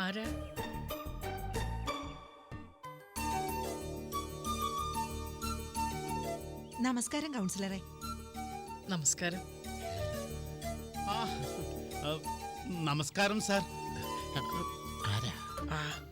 ആരാ? നമസ്കാരം കൗൺസിലറെ. നമസ്കാരം. ആ, ആ, നമസ്കാരം സാർ. ആരാ? ആ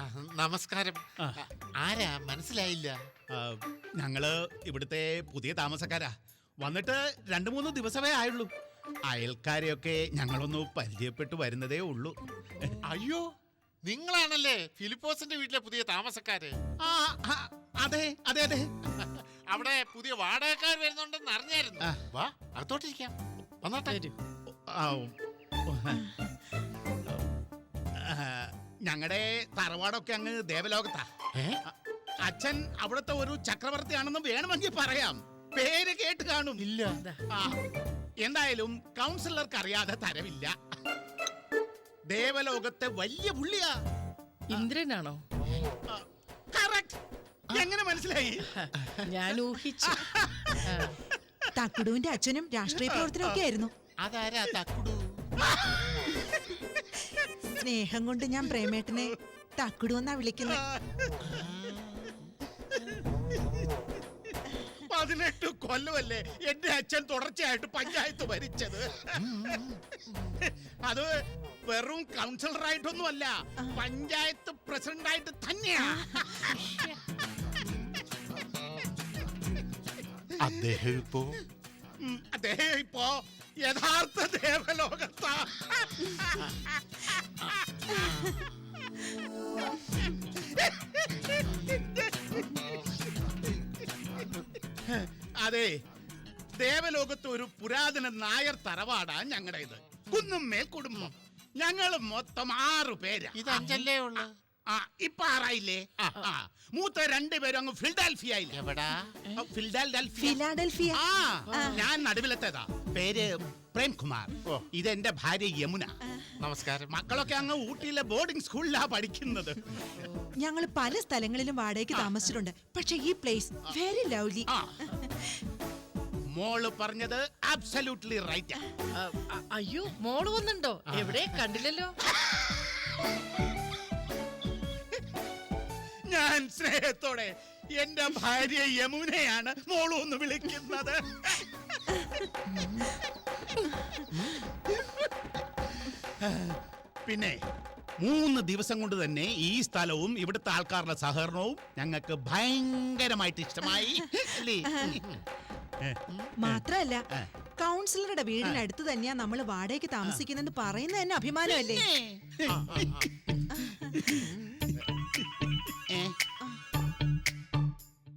ആ, നമസ്കാരം. ആ. ആരാ? മനസ്സിലായില്ല. ആ, ഞങ്ങൾ ഇവിടുത്തെ പുതിയ താമസക്കാരാ. വന്നിട്ട് രണ്ടു മൂന്ന് ദിവസമേ ആയുള്ളൂ. അയൽക്കാരെയൊക്കെ ഞങ്ങളൊന്ന് പരിചയപ്പെട്ടു വരുന്നതേ ഉള്ളൂ. അയ്യോ നിങ്ങളാണല്ലേ ഫിലിപ്പോസിന്റെ വീട്ടിലെ പുതിയ താമസക്കാര്? ആ, ആ, അതെ അതെ അതെ. അവിടെ പുതിയ വാടകക്കാർ വരുന്നുണ്ടെന്ന് അറിഞ്ഞായിരുന്നു. ആ. വാ അകത്തോട്ടിരിക്കാം. വന്നോട്ടെ. ആ, ഞങ്ങളുടെ തറവാടൊക്കെ അങ്ങ് ദേവലോകത്താ. ഏ? അ- അച്ഛൻ അവിടുത്തെ ഒരു ചക്രവർത്തിയാണെന്ന് വേണമെങ്കിൽ പറയാം. പേര് കേട്ട് കാണും. ഇല്ല. ആ, എന്തായാലും കൗൺസിലർക്ക് അറിയാതെ തരവില്ല. ദേവലോകത്തെ വലിയ പുള്ളിയാ. ഇന്ദ്രനാണോ? കറക്റ്റ് എങ്ങനെ മനസ്സിലായി? ഞാൻ ഊഹിച്ചു. തക്കുടുവിന്റെ അച്ഛനും രാഷ്ട്രീയ പ്രവർത്തനമൊക്കെ ആയിരുന്നു. അതാരാ തക്കുടു? സ്നേഹം കൊണ്ട് ഞാൻ പ്രേമേട്ടനെ തക്കുടു എന്നാ വിളിക്കുന്നത് പതിനെട്ട് കൊല്ലമല്ലേ എന്റെ അച്ഛൻ തുടർച്ചയായിട്ട് പഞ്ചായത്ത് ഭരിച്ചത്. അത് വെറും കൗൺസിലറായിട്ടൊന്നുമല്ല പഞ്ചായത്ത് പ്രസിഡന്റായിട്ട് തന്നെയാ. അദ്ദേഹം ഇപ്പോ അദ്ദേഹം ഇപ്പോ യഥാർത്ഥ ദേവലോകത്താ. അതെ. ദേവലോകത്ത് ഒരു പുരാതന നായർ തറവാടാ ഞങ്ങളുടേത് കുന്നുമ്മേൽ കുടുംബം. ഞങ്ങൾ മൊത്തം ആറു പേരാ. ഇത് അഞ്ചല്ലേ ഉള്ളു? ആ ഇപ്പൊ ആറായില്ലേ? മൂത്ത രണ്ടുപേരും അങ്ങ് ഫിൽഡാൽഫിയായില്ലേ എവിടാ? Philadelphia Philadelphia. ആ ഞാൻ നടുവിലത്തേതാ. പേര് പ്രേംകുമാർ. ഓ. ഇതെന്റെ ഭാര്യ യമുന. നമസ്കാരം. മക്കളൊക്കെ അങ്ങ് ഊട്ടിയിലെ ബോർഡിംഗ് സ്കൂളിലാ പഠിക്കുന്നത്. ഞങ്ങൾ പല സ്ഥലങ്ങളിലും വാടകയ്ക്ക് താമസിച്ചിട്ടുണ്ട്. പക്ഷെ ഈ പ്ലേസ് വെരി ലവ്ലി ആ. മോൾ പറഞ്ഞത് അബ്സല്യൂട്ട്ലി റൈറ്റ് അയ്യോ മോൾ വന്നുണ്ടോ? എവിടെ? കണ്ടില്ലല്ലോ. ഞാൻ സ്നേഹത്തോടെ എന്റെ ഭാര്യ യമുനയാണ് മോൾ ഒന്ന് വിളിക്കുന്നത്. പിന്നെ മൂന്ന് ദിവസം കൊണ്ട് തന്നെ ഈ സ്ഥലവും ഇവിടുത്തെ ആൾക്കാരുടെ സഹകരണവും ഞങ്ങൾക്ക് ഭയങ്കരമായിട്ട് ഇഷ്ടമായി. അല്ലേ? മാത്രല്ല കൗൺസിലറുടെ വീടിനടുത്ത് തന്നെയാ നമ്മൾ വാടകയ്ക്ക് താമസിക്കുന്നെന്ന് പറയുന്നത് തന്നെ അഭിമാനമല്ലേ?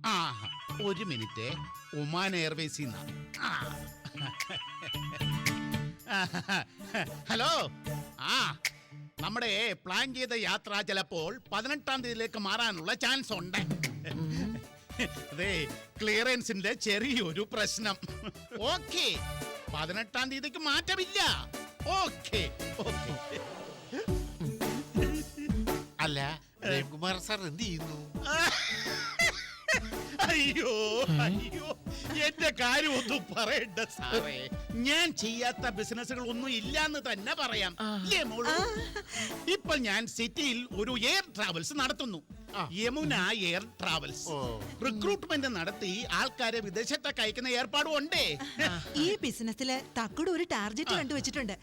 ആ. ഒരു മിനിറ്റ്. Oman എയർവേസിൽ hello? ആ. നമ്മുടെ പ്ലാൻ ചെയ്ത യാത്ര ചിലപ്പോൾ പതിനെട്ടാം തീയതിയിലേക്ക് മാറാനുള്ള ചാൻസ് ഉണ്ട്. അതെ ക്ലിയറൻസിന്റെ ചെറിയൊരു പ്രശ്നം. ഓക്കെ പതിനെട്ടാം തീയതിക്ക് മാറ്റമില്ല. ഓക്കെ ഓക്കെ അല്ല രവികുമാർ സാർ എന്ത് ചെയ്യുന്നു? അയ്യോ അയ്യോ. എന്റെ കാര്യം ഒന്നും പറയണ്ട സാറേ. ഞാൻ ചെയ്യാത്ത ബിസിനസ്സുകൾ ഒന്നും ഇല്ലാന്ന് തന്നെ പറയാം. ഇല്ലേ മോളു? ഇപ്പൊ ഞാൻ സിറ്റിയിൽ ഒരു എയർ ട്രാവൽസ് നടത്തുന്നു. Yamuna air travels. റിക്രൂട്ട്മെന്റ് നടത്തി ആൾക്കാരെ വിദേശത്തേക്ക് അയക്കുന്ന ഏർപ്പാടും ഉണ്ടേ. ഈ ബിസിനസ്സിൽ തക്കട് ഒരു ടാർഗറ്റ് കണ്ടുവച്ചിട്ടുണ്ട്.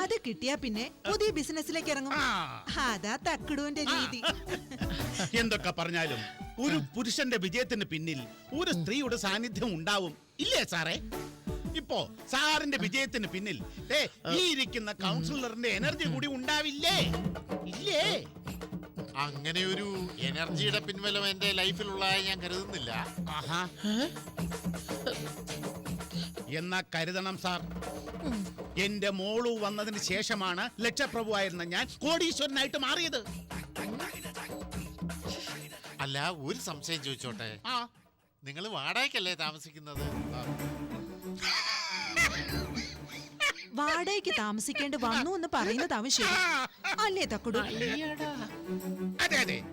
അത് കിട്ടിയാ പിന്നെ പുതിയ ബിസിനസ്സിലേക്ക് ഇറങ്ങും. അതാ തക്കിടുവിന്റെ രീതി. എന്തൊക്കെ പറഞ്ഞാലും ഒരു പുരുഷന്റെ വിജയത്തിന് പിന്നിൽ ഒരു സ്ത്രീയുടെ സാന്നിധ്യം ഉണ്ടാവും. ഇല്ലേ സാറേ? ഇപ്പോ സാറിന്റെ വിജയത്തിന് പിന്നിൽ ദേ, ഈ ഇരിക്കുന്ന കൗൺസിലറിന്റെ എനർജി കൂടി ഉണ്ടാവില്ലേ? ഇല്ലേ? അങ്ങനെ ഒരു എനർജിയുടെ പിൻവലം എന്റെ ലൈഫിലുള്ളതായി ഞാൻ കരുതുന്നില്ല. ആഹാ. എന്നാ കരുതണം സാർ. എന്റെ മോളു വന്നതിന് ശേഷമാണ് ലക്ഷപ്രഭു ലക്ഷപ്രഭുവായിരുന്ന ഞാൻ കോടീശ്വരനായിട്ട് മാറിയത്. അല്ല ഒരു സംശയം ചോദിച്ചോട്ടെ? ആ. നിങ്ങൾ വാടകയ്ക്കല്ലേ താമസിക്കുന്നത്? വാടകയ്ക്ക് താമസിക്കേണ്ടി വന്നു എന്ന് പറയുന്നതാവും ശരി. അല്ലേ തക്കുടു? അതെ അതെ.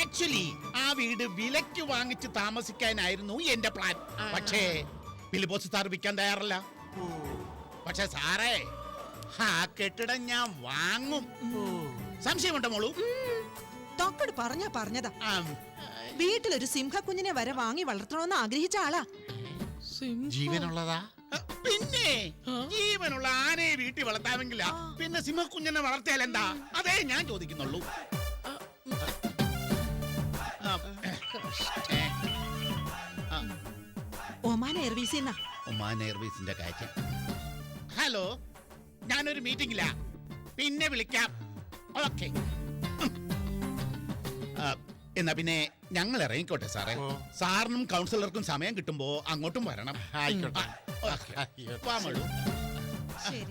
ആക്ച്വലി ആ വീട് വിലക്ക് വാങ്ങിച്ച് താമസിക്കാനായിരുന്നു എന്റെ പ്ലാൻ പക്ഷേ ഫിലിപ്പോസ് സാർ വിൽക്കാൻ തയ്യാറല്ല. പക്ഷെ സാറേ ആ കെട്ടിടം ഞാൻ വാങ്ങും. സംശയമുണ്ടോ മോളു? തോക്കട് പറഞ്ഞാ പറഞ്ഞതാ. വീട്ടിലൊരു സിംഹക്കുഞ്ഞിനെ വരെ വാങ്ങി വളർത്തണമെന്ന് ആഗ്രഹിച്ച ആളാ. ജീവനുള്ളതാ? പിന്നെ ജീവനുള്ള ആനയെ വീട്ടിൽ വളർത്താമെങ്കില പിന്നെ സിംഹക്കുഞ്ഞിനെ വളർത്തിയാൽ എന്താ? അതേ ഞാൻ ചോദിക്കുന്നുള്ളൂ. ഒമാൻ എയർവേസിന്റെ കാര്യം. ഹലോ ഞാനൊരു മീറ്റിംഗില്ല പിന്നെ വിളിക്കാം. ഓക്കെ. എന്നാ പിന്നെ ഞങ്ങൾ ഇറങ്ങിക്കോട്ടെ സാറേ. സാറിനും കൗൺസിലർക്കും സമയം കിട്ടുമ്പോ അങ്ങോട്ടും വരണം. ആയിക്കോട്ടെ. ശരി.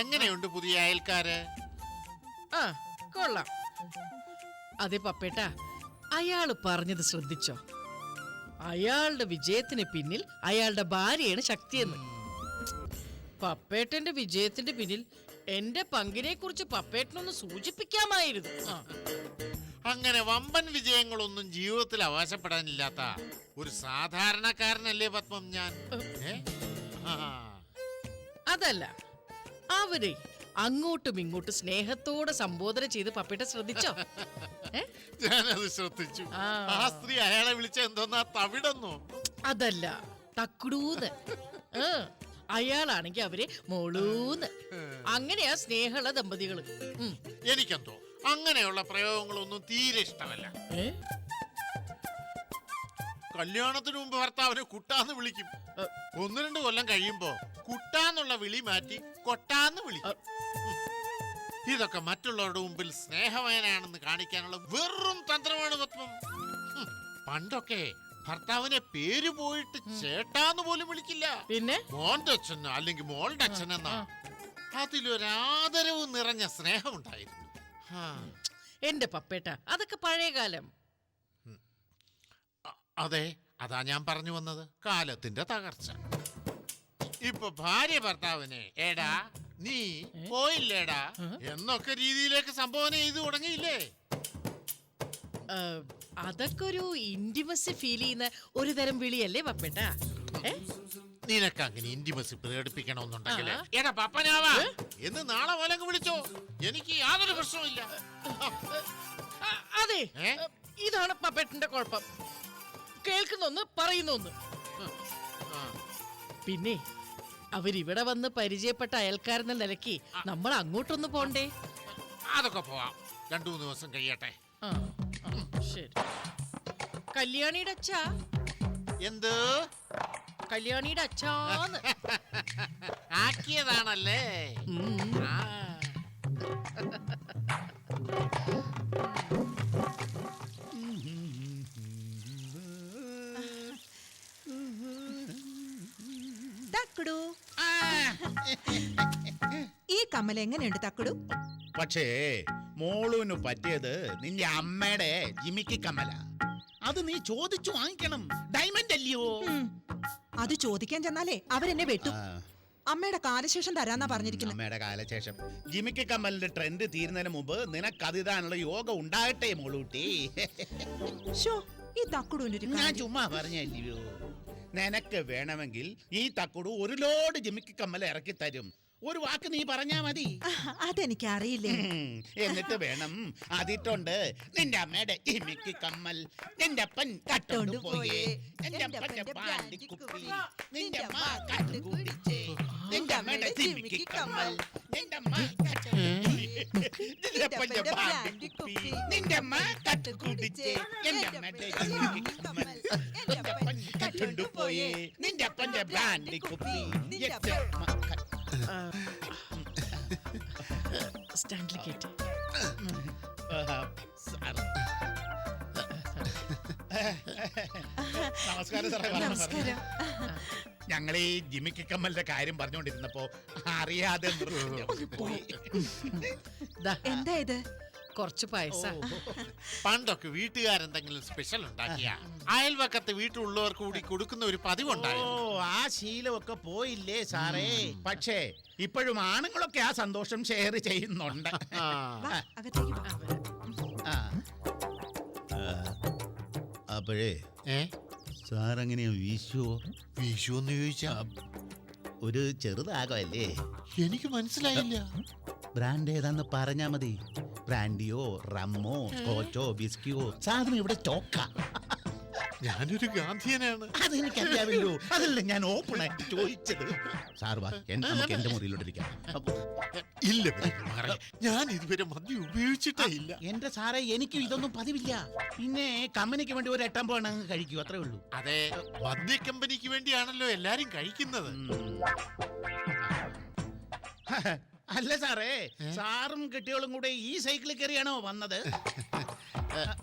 എങ്ങനെയുണ്ട് പുതിയ അയൽക്കാര്? ആ കൊള്ളാം. അതെ പപ്പേട്ട അയാൾ പറഞ്ഞത് ശ്രദ്ധിച്ചോ? അയാളുടെ വിജയത്തിന് പിന്നിൽ അയാളുടെ ഭാര്യയാണ് ശക്തിയെന്ന്. പപ്പേട്ടന്റെ വിജയത്തിന്റെ പിന്നിൽ എന്റെ പങ്കിനെ കുറിച്ച് പപ്പേട്ടനൊന്ന് സൂചിപ്പിക്കാമായിരുന്നു. ആ, അങ്ങനെ വമ്പൻ വിജയങ്ങളൊന്നും ജീവിതത്തിൽ അവകാശപ്പെടാനില്ലാത്ത ഒരു സാധാരണക്കാരനല്ലേ പത്മം ഞാൻ? ഏ? ആ, അതല്ല അവരെ അങ്ങോട്ടും ഇങ്ങോട്ടും സ്നേഹത്തോടെ സംബോധന ചെയ്ത് പപ്പേട്ട ശ്രദ്ധിച്ചോ? ഞാനത് ശ്രദ്ധിച്ചു. ആ. സ്ത്രീ അയാളെ വിളിച്ച എന്തോന്നാ തവിടെന്നോ? അതല്ല തക്കുടൂന്ന്. അയാളാണെങ്കിൽ അയാളാണെങ്കി അവരെ മോളൂന്ന്. അങ്ങനെയാ സ്നേഹമുള്ള ദമ്പതികൾ. എനിക്കെന്തോ? അങ്ങനെയുള്ള പ്രയോഗങ്ങളൊന്നും തീരെ ഇഷ്ടമല്ല? കല്യാണത്തിന് മുമ്പ് ഭർത്താവിനെ കുട്ടാന്ന് വിളിക്കും. ഒന്ന് രണ്ട് കൊല്ലം കഴിയുമ്പോ കുട്ടാന്നുള്ള വിളി മാറ്റി കൊട്ടാന്ന് വിളിക്കും. ഇതൊക്കെ മറ്റുള്ളവരുടെ മുമ്പിൽ സ്നേഹവാനാണെന്ന് കാണിക്കാനുള്ള വെറും തന്ത്രമാണ് പത്മം. പണ്ടൊക്കെ ഭർത്താവിനെ പേര് പോയിട്ട് ചേട്ടാന്ന് പോലും വിളിക്കില്ല. പിന്നെ? മോന്റെ അച്ഛൻ അല്ലെങ്കിൽ മോളുടെ അച്ഛൻ എന്നാ അതിലൊരാദരവ് നിറഞ്ഞ സ്നേഹമുണ്ടായിരുന്നു. എന്റെ പപ്പേട്ട അതൊക്കെ പഴയ കാലം അതെ അതാ ഞാൻ പറഞ്ഞു വന്നത്. കാലത്തിന്റെ തകർച്ച. ഇപ്പൊ ഭാര്യ ഭർത്താവിനെ ഏടാ നീ പോയില്ലേടാ? എന്നൊക്കെ രീതിയിലേക്ക് സംഭവന ചെയ്തു തുടങ്ങിയില്ലേ? ആ, അതൊക്കെ ഒരു ഇന്റിമസി ഫീൽ ചെയ്യുന്ന ഒരു തരം വിളിയല്ലേ പപ്പേട്ട? ഏ? നിനക്ക് അങ്ങനെ ഇന്റിമസി പ്രകടിപ്പിക്കണമെന്നുണ്ടെങ്കിൽ ആ. എടാ പപ്പനാവാ. എന്ന് നാളെ പോലങ്ങ് വിളിച്ചോ. എനിക്ക് യാതൊരു പ്രശ്നവുമില്ല. ആ, അതെ. ഏ? ഇതാണ് പപ്പേട്ടന്റെ കുഴപ്പം. കേൾക്കുന്നൊന്ന് പറയുന്നൊന്ന് ഒന്ന് പിന്നെ അവരിവിടെ വന്ന് പരിചയപ്പെട്ട അയൽക്കാരെന്ന നിലയ്ക്ക് നമ്മൾ അങ്ങോട്ടൊന്ന് പോണ്ടേ? അതൊക്കെ പോവാം. രണ്ടു മൂന്ന് ദിവസം കഴിയട്ടെ. ആ, ആ, ശരി. കല്യാണിയുടെ അച്ഛാ? എന്ത്? കല്യാണിയുടെ അച്ഛാന്ന്. ആക്കിയതാണല്ലേ? ആ. തക്കടു. ഈ കമ്മൽ എങ്ങനെയുണ്ട് തക്കടു? പക്ഷേ മോളുവിന് പറ്റിയത് നിന്റെ അമ്മയുടെ ജിമിക്ക് കമ്മല. അത് നീ ചോദിച്ചു വാങ്ങിക്കണം. ഡയമണ്ട് അല്ലയോ? അത് ചോദിക്കാൻ ചെന്നാലേ അവരെന്നെ വെട്ടും. അമ്മയുടെ കാലശേഷം തരാന്നാ പറഞ്ഞിരിക്കുന്നത് അമ്മയുടെ കാലശേഷം. ജിമിക്ക് കമ്മലിന്റെ ട്രെൻഡ് തീരുന്നതിന് മുമ്പ് നിനക്ക് അതിതാനുള്ള യോഗ ഉണ്ടാകട്ടെ മോളൂട്ടി. ഈ തക്കുടുവിനൊരു ഞാൻ. ചുമ്മാ പറഞ്ഞല്ലയോ നിനക്ക് വേണമെങ്കിൽ ഈ തക്കുടു ഒരു ലോഡ് ജിമിക്ക് കമ്മൽ ഇറക്കി തരും. ഒരു വാക്ക് നീ പറഞ്ഞാ മതി. അതെനിക്ക് അറിയില്ലേ? എന്നിട്ട് വേണം അതിട്ടുണ്ട് നിന്റെ അമ്മയുടെ ഇമിക്ക് കമ്മൽ. നിന്റെ അപ്പൻ കട്ടോണ്ട് പോയേ. നിന്റെ അപ്പന്റെ പാണ്ടി കുപ്പി. നിന്റെ അമ്മ കട്ടു കുടിച്ചേ നിന്റെ അമ്മയുടെ ഇമിക്ക് കമ്മൽ. നിന്റെ അമ്മ. നിന്റെ അപ്പന്റെ പാണ്ടി കുപ്പി. നിന്റെ അമ്മ കട്ടു കുടിച്ചേ. എന്റെ അമ്മയുടെ കമ്മൽ നിന്റെ അപ്പൻ കട്ടോണ്ട് പോയേ നിന്റെ അപ്പന്റെ ബ്രാൻഡി കുപ്പി. എന്റെ അമ്മ കട്ടു. സ്റ്റാൻഡിൽ കയറ്റി. നമസ്കാരം. സാറേ. നമസ്കാരം. ഞങ്ങൾ ഈ ജിമിക്കി കമ്മലിന്റെ കാര്യം പറഞ്ഞുകൊണ്ടിരുന്നപ്പോ അറിയാതെ എന്തായത് എന്താ ഇത്? കുറച്ച് പായസ. പണ്ടൊക്കെ വീട്ടുകാരെന്തെങ്കിലും സ്പെഷ്യൽ ഉണ്ടാക്കിയ? അയൽവക്കത്തെ വീട്ടിലുള്ളവർക്ക് കൂടി കൊടുക്കുന്ന ഒരു ഓ പതിവുണ്ടായിരുന്നു ആ ശീലമൊക്കെ പോയില്ലേ സാറേ? പക്ഷേ ഇപ്പോഴും ആണുങ്ങളൊക്കെ ആ സന്തോഷം ഷെയർ ചെയ്യുന്നുണ്ട്. അപ്പോഴേ ഏ? സാർ എങ്ങനെയാ വീശുവോ? വീശു എന്ന് ചോദിച്ചാ ഒരു ചെറുതാകമല്ലേ? എനിക്ക് മനസ്സിലായില്ല. ബ്രാൻഡ് ഏതാന്ന് പറഞ്ഞാ മതി. ബ്രാൻഡിയോ റമ്മോ സ്കോച്ചോ ബിസ്കിയോ സാധനം ഇവിടെ സ്റ്റോക്കാ ഞാനൊരു ഗാന്ധിയനാണ്. അതെനിക്കറിയാമല്ലോ. അതല്ല ഞാൻ ഓപ്പൺ ആയിട്ട് ചോദിച്ചത്. സാർ വാ എൻ- നമുക്ക് എന്റെ മുറിയിലോട്ടിരിക്കാം. ഇല്ല പെരുമാറേ. ഞാൻ ഇതുവരെ മദ്യം ഉപയോഗിച്ചിട്ടേ ഇല്ല. എന്റെ സാറേ എനിക്കും ഇതൊന്നും പതിവില്ല. പിന്നെ കമ്പനിക്ക് വേണ്ടി ഒരു എട്ടാം പോണ കഴിക്കൂ അത്രേ ഉള്ളൂ. അതെ മദ്യ കമ്പനിക്ക് വേണ്ടിയാണല്ലോ എല്ലാരും കഴിക്കുന്നത്. അല്ല സാറേ സാറും കെട്ടിയോളും കൂടെ ഈ സൈക്കിളിൽ കയറിയാണോ വന്നത്?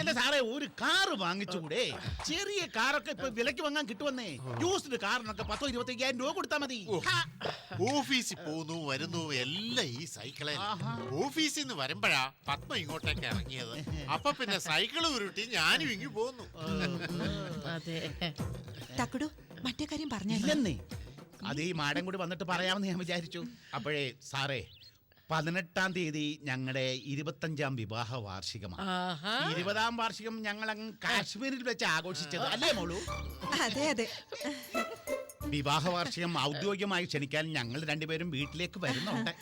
അല്ല സാറേ ഒരു കാറ് വാങ്ങിച്ചുകൂടെ? ചെറിയ കാറൊക്കെ ഇപ്പൊ വിലക്ക് വാങ്ങാൻ കിട്ടുവന്നേ യൂസ്ഡ് കാറിനൊക്കെ പത്തോ ഇരുപത്തയ്യായിരം രൂപ കൊടുത്താൽ മതി. ഓഫീസിൽ പോകുന്നു വരുന്നു എല്ലാം ഈ സൈക്കിളെ. ആഹാ. ഓഫീസിൽ നിന്ന് വരുമ്പോഴാ പത്മ ഇങ്ങോട്ടേക്ക് ഇറങ്ങിയത്. അപ്പൊ പിന്നെ സൈക്കിൾ ഉരുട്ടി ഞാനും ഇങ്ങി പോന്നു. അതെ. തക്കുടു മറ്റേ കാര്യം പറഞ്ഞാലോ ഇല്ലെന്നേ. അത് ഈ മാടം കൂടി വന്നിട്ട് പറയാമെന്ന് ഞാൻ വിചാരിച്ചു. അപ്പോഴേ സാറേ പതിനെട്ടാം തീയതി ഞങ്ങളുടെ ഇരുപത്തഞ്ചാം വിവാഹ വാർഷികമാണ്. ഇരുപതാം വാർഷികം ഞങ്ങൾ അങ്ങ് കാശ്മീരിൽ വെച്ച് ആഘോഷിച്ചത് അല്ലേ മോളൂ? അതെ അതെ. വിവാഹ വാർഷികം ഔദ്യോഗികമായി ക്ഷണിക്കാൻ ഞങ്ങൾ രണ്ടുപേരും വീട്ടിലേക്ക് വരുന്നുണ്ട്.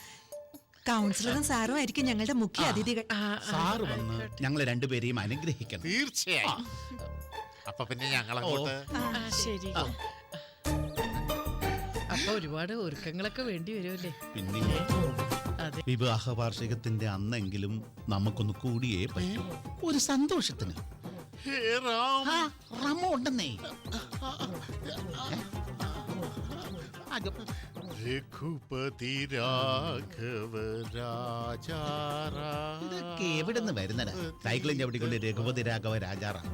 കൗൺസിലറും സാറും ആയിരിക്കും ഞങ്ങളുടെ മുഖ്യ അതിഥികൾ. സാറ് വന്ന് ഞങ്ങൾ രണ്ടുപേരെയും അനുഗ്രഹിക്കണം. തീർച്ചയായും. അപ്പൊ പിന്നെ ഞങ്ങൾ ശരി. അപ്പൊ ഒരുപാട് ഒരുക്കങ്ങളൊക്കെ വേണ്ടി വരുമല്ലേ പിന്നെ വിവാഹ വാർഷികത്തിന്റെ അന്നെങ്കിലും നമുക്കൊന്ന് കൂടിയേ പറ്റൂ. ഒരു സന്തോഷത്തിന്. റമോ ഉണ്ടെന്നേ. രഘുപതി രാഘവ ഇതൊക്കെ എവിടെ നിന്ന് വരുന്നടാ സൈക്കിളും ചവിട്ടിക്കൊണ്ട് രഘുപതി രാഘവ രാജാറാം.